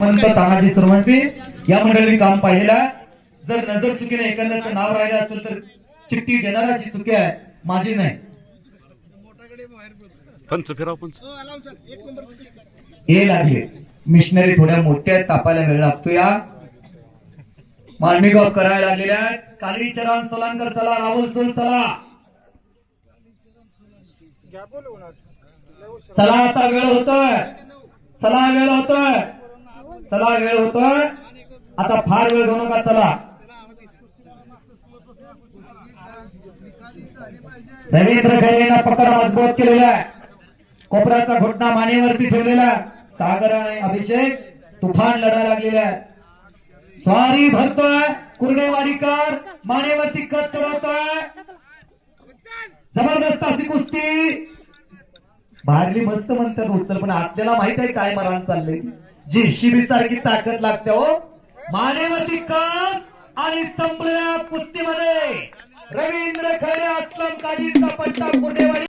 तानाजी सर्वांचे या मंडळीने काम पाहिलेलं आहे. जर नजर चुकीने एखाद्याचं नाव राहिलं असेल तर चिठ्ठी देणाऱ्याची चुकी आहे माझी नाही. पंच फिराव पंच हे लागले. मिशनरी थोड्या मोठ्या आहेत, तापायला वेळ लागतो या. मालमीगाव करायला लागलेल्या आहेत. कालीचरण सोलांकर चला. राहुल सोल चला. चला आता वेळ होतोय. चला वेळ होतोय. चला वेळ होतोय. आता फार वेळ घेऊ नका चला. रवींद्र खैरेंना पकड मजबूत केलेला आहे. कोपऱ्याचा घोटणा मानेवरती ठेवलेला सागर आणि अभिषेक तुफान लढा लागलेला आहे. स्वारी भरतोय कुर्डेवाडीकर मानेवरती कच चढवतोय. जबरदस्त अशी कुस्ती. भारली मस्त म्हणतात उचल पण आपल्याला माहीत आहे काय मरण चाललंय जेसीबी सारखी ताकद लागते हो. मानेवरती कच आणि संपलेल्या कुस्तीमध्ये रवींद्र खरे असलम काजीचा पट्टा कुठे